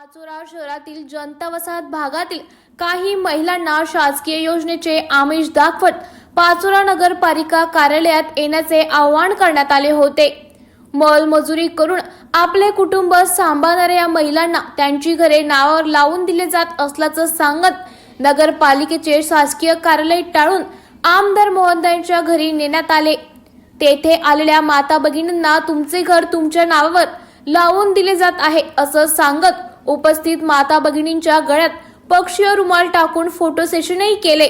पाचोरा शहरातील जनता वसाहत भागातील काही महिलांना शासकीय योजनेचे आमिष दाखवत पाचोरा नगरपालिका कार्यालयात येण्याचे आवाहन करण्यात आले होते. मलमजुरी करून आपले कुटुंब सांभाळणाऱ्या या महिलांना त्यांची घरे नावावर लावून दिले जात असल्याचं सांगत नगरपालिकेचे शासकीय कार्यालय टाळून आमदार मोहनदांच्या घरी नेण्यात आले. तेथे आलेल्या माता भगिनींना तुमचे घर तुमच्या नावावर लावून दिले जात आहे असं सांगत उपस्थित माता भगिनींच्या गळ्यात पक्षीय रुमाल टाकून फोटो सेशनही केले.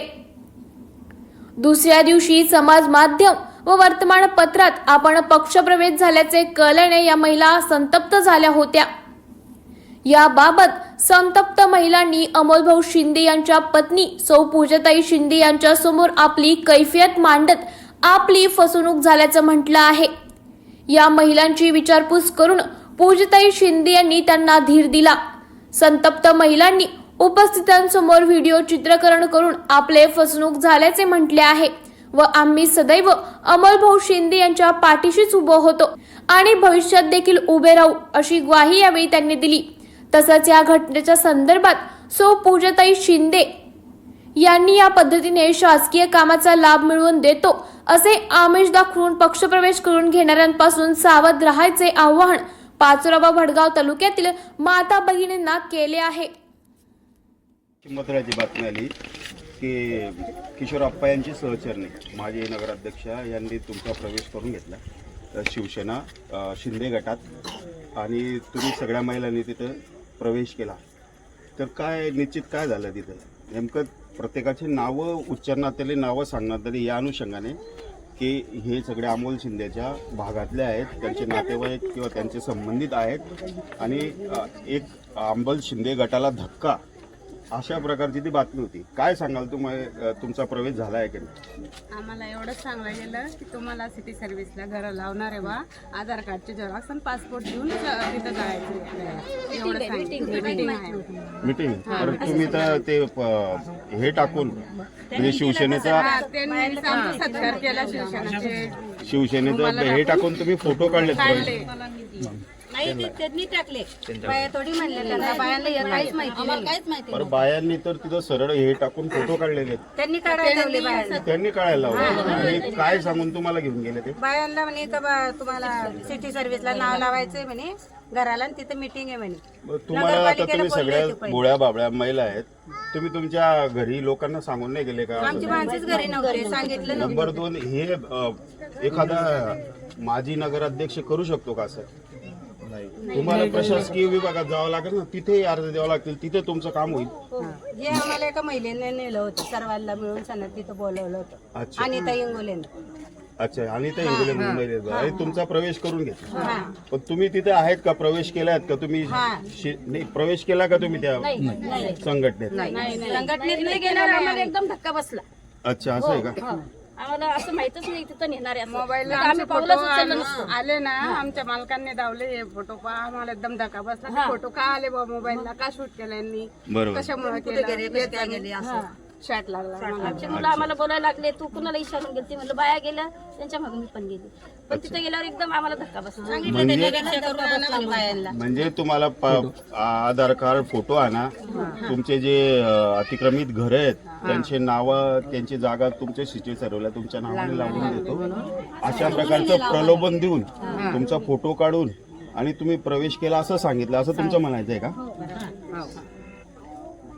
दुसऱ्या दिवशी समाज माध्यम व वर्तमानपत्रात आपण पक्षप्रवेश झाल्याचे कळल्याने या महिला संतप्त झाल्या होत्या. याबाबत संतप्त महिलांनी अमोलभाऊ शिंदे यांच्या पत्नी सौ पूजाताई शिंदे यांच्या समोर आपली कैफियत मांडत आपली फसवणूक झाल्याचं म्हटलं आहे. या महिलांची विचारपूस करून पूजताई शिंदे यांनी त्यांना धीर दिला. संतप्त महिलांनी उपस्थितांसमोर व्हिडिओ चित्रकरण करून आपले फसवणूक झाल्याचे म्हटले आहे व आम्ही सदैव अमलभाऊ शिंदे यांच्या पाठीशीच उभं होतो आणि भविष्यात देखील उभे राहू अशी ग्वाही यावेळी त्यांनी दिली. तसंच या घटनेच्या संदर्भात सो पूजताई शिंदे यांनी या पद्धतीने शासकीय कामाचा लाभ मिळवून देतो असे आमिष दाखवून पक्षप्रवेश करून घेणाऱ्यांपासून सावध राहायचे आव्हान पाचोराबा भडगाव तालुक्यातील माता भगिनींना केले आहे. महत्त्वाची बातमी आली की किशोर अप्पा यांची सहचरणी. माजी नगराध्यक्ष यांनी तुमचा प्रवेश करून घेतला. शिवसेना शिंदे गटात. आणि तुम्ही सगळ्या महिलांनी तिथं प्रवेश केला. तर काय निश्चित काय झालं तिथं? नेमकं प्रत्येकाची नावं उच्चारण्यात आली नावं सांगण्यात आली या अनुषंगाने की हे सगळे अमोल शिंदेच्या भागातले आहेत. त्यांचे नातेवाईक किंवा त्यांचे संबंधित आहेत. आणि एक अंबल शिंदे गटाला धक्का अशा प्रकारची ती बातमी होती. काय सांगाल तुम्हाला तुमचा प्रवेश झाला आहे की नाही? आम्हाला एवढंच सांगलं गेलं की तुम्हाला सिटी सर्व्हिसला घर लावणार आहे बा. आधार कार्डचे झेरॉक्स आणि पासपोर्ट घेऊन ज- तिथं जायचं एवढं सांगितलं. मीटिंग आहे. मीटिंग तर तुम्ही तर ते प- हे टाकून म्हणजे शिवसेनेचा हा, त्यांनी आमचा सत्कार केला शिवसेनेचे. शिवसेनेचं हे टाकून तुम्ही फोटो काढलेत काढले. नाही ते त्यांनी टाकले. बाया थोडी म्हणले त्यांना बायांना हे काहीच माहिती नाही. काहीच माहिती बरं बायांनी तर तिथं सरळ हे टाकून फोटो काढलेले आहेत. त्यांनी काढायला लावले बायांना. त्यांनी काढायला लावलं. आणि काय सांगून तुम्हाला घेऊन गेले ते? बायांना म्हणे का बा तुम्हाला सिटी सर्व्हिसला नाव लावायचंय म्हणे घराला आणि तिथं मिटिंग आहे म्हणे. मग तुम्हाला आता तुम्ही सगळ्या बोळ्या बाबळ्या महिला आहेत. तुम्ही तुमच्या घरी लोकांना सांगून नाही गेले का? आमची माणसेच घरी नव्हते सांगितलं. नंबर दोन हे अ, एखादा माजी नगराध्यक्ष करू शकतो का असं तुम्हाला प्रशासकीय विभागात जावं लागेल ना तिथे अर्ज द्यावं लागतील तिथे तुमचं काम होईल. हे आम्हाला एका महिलेने नेलं होतं सर्वांना मिळून सणत तिथं बोलवलं होतं. अच्छा. अनिता इंगोलेनं. अच्छा आणि ते इंग्लंड मुंबईला आणि तुमचा प्रवेश करून घेतला पण तुम्ही तिथे आहेत का? प्रवेश केलात का? तुम्ही शि- नाही प्रवेश केला का तुम्ही त्या संघटनेत? संघटनेत नाही गेल्यावर आम्हाला एकदम धक्का बसला. अच्छा असं आहे का? आम्हाला असं माहितच नाही तिथं नेणार आहे आमचे आम्ही फोटो पावलंच उचललं नसतं. आले ना आमच्या मालकांनी दावले हे फोटो पहा आम्हाला एकदम धक्का बसला. फोटो का आले बा मोबाईलला का शूट केलं यांनी? बरोबर. कशामुळे केलं? शॅट लागला. आमची मुलं आम्हाला बोलायला लागले. तू कुणाला इशारून गेलती म्हणलं बाया गेल्या त्यांच्या मागे मी पण गेली. पण तिथे गेल्यावर एकदम आम्हाला धक्का बसला. म्हणजे म्हणजे तुम्हाला प- आधार कार्ड फोटो आणा. तुमचे जे अ, अतिक्रमित घर आहेत त्यांचे नाव त्यांची जागा तुमच्या सिटी सर्वला तुमच्या नावाने लावून देतो. अशा प्रकारचं प्रलोभन देऊन तुमचा फोटो काढून आणि तुम्ही प्रवेश केला असं सांगितलं असं तुमचं म्हणायचं आहे का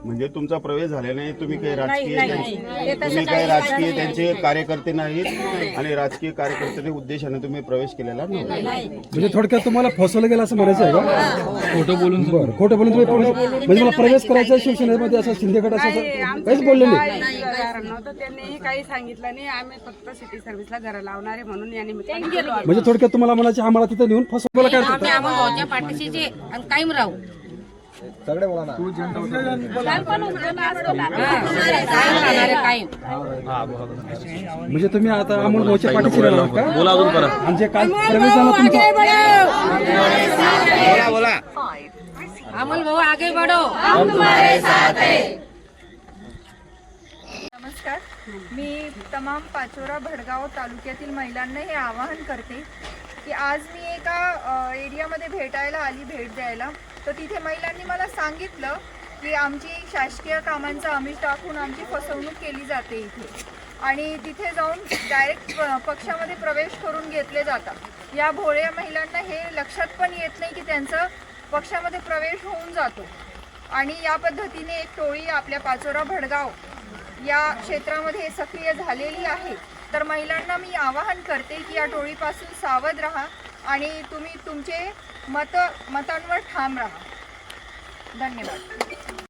म्हणजे तुमचा प्रवेश झाला नाही तुम्ही काही राजकीय तुम्ही काही राजकीय त्यांचे कार्यकर्ते नाहीत आणि राजकीय कार्यकर्त्याच्या उद्देशाने तुम्ही प्रवेश केलेला नाही म्हणजे थोडक्यात तुम्हाला फसवलं गेलं असं म्हणायचं आहे का खोटं बोलून बरं खोटं बोलून तुम्ही प्रवेश- म्हणजे मला प्रवेश करायचा आहे शिवसेनेमध्ये असं शिंदे गट असं असं काहीच बोलले नाही. काही कारण नव्हतं. त्यांनीही काही सांगितलं नाही. आम्ही फक्त सिटी सर्व्हिसला घर लावणार आहे म्हणून या निमित्ताने गेलो आम्ही. म्हणजे थोडक्यात तुम्हाला म्हणायचे आम्हाला तिथं नेऊन फसवलं काय आम्ही आम्हाला भाऊच्या पाठीशी जे आणि कायम राहू. राहणार आहे, कायम म्हणजे तुम्ही आता अमोल भाऊच्या पाठीशी राहणार का? बोला अजून काल प्रवेश झाला तुमचा अमोल भाऊ आगे बढो नमस्कार. मी तमाम पाचोरा भडगाव तालुक्यातील महिलांना हे आवाहन करते की आज मी एका एरियामध्ये भेटायला आली भेट द्यायला. तर तिथे महिलांनी मला सांगितलं की आमची शासकीय कामांचा आमिष टाकून आमची फसवणूक केली जाते इथे. आणि तिथे जाऊन डायरेक्ट पक्षामध्ये प्रवेश करून घेतले जातात. या भोळ्या महिलांना हे लक्षात पण येत नाही की त्यांचं पक्षामध्ये प्रवेश होऊन जातो. आणि या पद्धतीने एक टोळी आपल्या पाचोरा भडगाव या क्षेत्रामध्ये सक्रिय झालेली आहे. तर महिलांना मी आवाहन करते की या टोळीपासून सावध राहा आणि तुम्ही तुमचे मत मतांवर ठाम राहा. धन्यवाद.